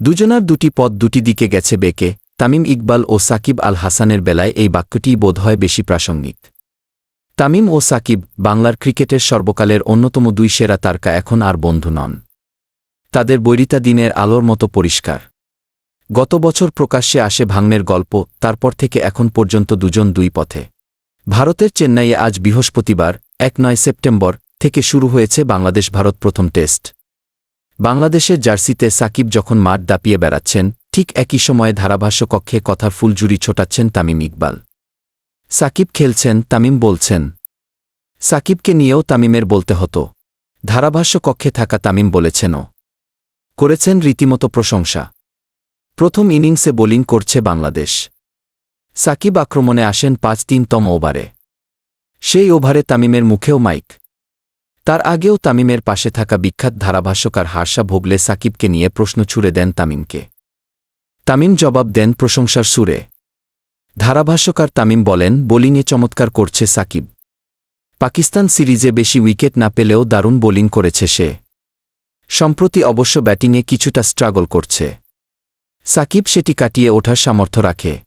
দুজনার দুটি পথ দুটি দিকে গেছে বেঁকে, তামিম ইকবাল ও সাকিব আল হাসানের বেলায় এই বাক্যটিই বোধহয় বেশি প্রাসঙ্গিক। তামিম ও সাকিব বাংলার ক্রিকেটের সর্বকালের অন্যতম দুই সেরা তারকা এখন আর বন্ধু নন। তাদের বৈরিতা দিনের আলোর মতো পরিষ্কার। গত বছর প্রকাশ্যে আসে ভাঙনের গল্প, তারপর থেকে এখন পর্যন্ত দুজন দুই পথে। ভারতের চেন্নাইয়ে আজ বৃহস্পতিবার, এক নয় সেপ্টেম্বর, থেকে শুরু হয়েছে বাংলাদেশ ভারত প্রথম টেস্ট। বাংলাদেশের জার্সিতে সাকিব যখন মাঠ দাপিয়ে বেড়াচ্ছেন, ঠিক একই সময়ে ধারাভাষ্য কক্ষে কথার ফুলজুরি ছোটাচ্ছেন তামিম ইকবাল। সাকিব খেলছেন, তামিম বলছেন। সাকিবকে নিয়েও তামিমের বলতে হতো। ধারাভাষ্য কক্ষে থাকা তামিম বলেছেনও। করেছেন রীতিমতো প্রশংসা। প্রথম ইনিংসে বোলিং করছে বাংলাদেশ। সাকিব আক্রমণে আসেন পাঁচ তিনতম ওভারে। সেই ওভারে তামিমের মুখেও মাইক। তার আগেও তামিমের পাশে থাকা বিখ্যাত ধারাভাষ্যকার হার্ষা ভোগলে সাকিবকে নিয়ে প্রশ্ন ছুড়ে দেন তামিমকে। তামিম জবাব দেন প্রশংসার সুরে। ধারাভাষ্যকার তামিম বলেন বোলিংয়ে চমৎকার করছে সাকিব। পাকিস্তান সিরিজে বেশি উইকেট না পেলেও দারুণ বোলিং করেছে সে। সম্প্রতি অবশ্য ব্যাটিংয়ে কিছুটা স্ট্রাগল করছে। সাকিব সেটি কাটিয়ে ওঠার সামর্থ্য রাখে।